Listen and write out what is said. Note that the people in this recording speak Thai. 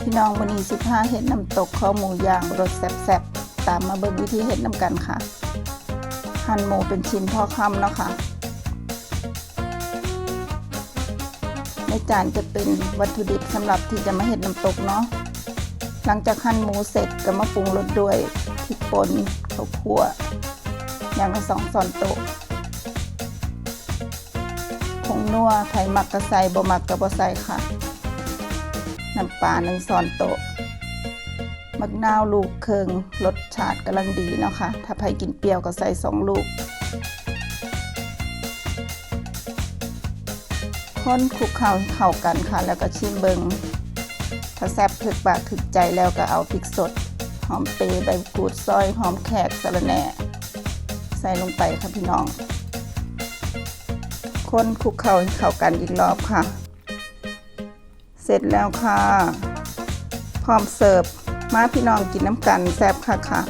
พี่น้องวันนี้สิบห้าเห็ดน้ำตกข้อหมูย่างรสแซ่บๆตามมาเบิ่งวิธีเห็ดน้ำกันค่ะ หั่นหมูเป็นชิ้นพอคำเนาะค่ะในจานจะเป็นวัตถุดิบสำหรับที่จะมาเห็ดน้ำตกเนาะหลังจากหั่นหมูเสร็จก็มาปรุงรสด้วยพริกป่นข้าวคั่วอย่างละสองช้อนโต๊ะผงนัวไผ่หมักกระใส่บ่หมักกระบ่ใส่ค่ะ น้ำปลาหนึ่งช้อนโต๊ะมักนาวลูกเคิงรสชาติกำลังดีเนาะค่ะ ถ้าใครกินเปรี้ยวก็ใส่สองลูกคนคลุกเข้าเข้ากันค่ะ แล้วก็ชิมเบิงถ้าแซ่บถึกปากถึกใจแล้วก็เอาพริกสด หอมเปรย์ใบกูดซอยหอมแขกสะระแหน่ ใส่ลงไปค่ะพี่น้อง คนคลุกเข้าเข้ากันอีกรอบค่ะ เสร็จแล้วค่ะ พร้อมเสิร์ฟ มาพี่น้องกินน้ำกันแซ่บค่ะค่ะ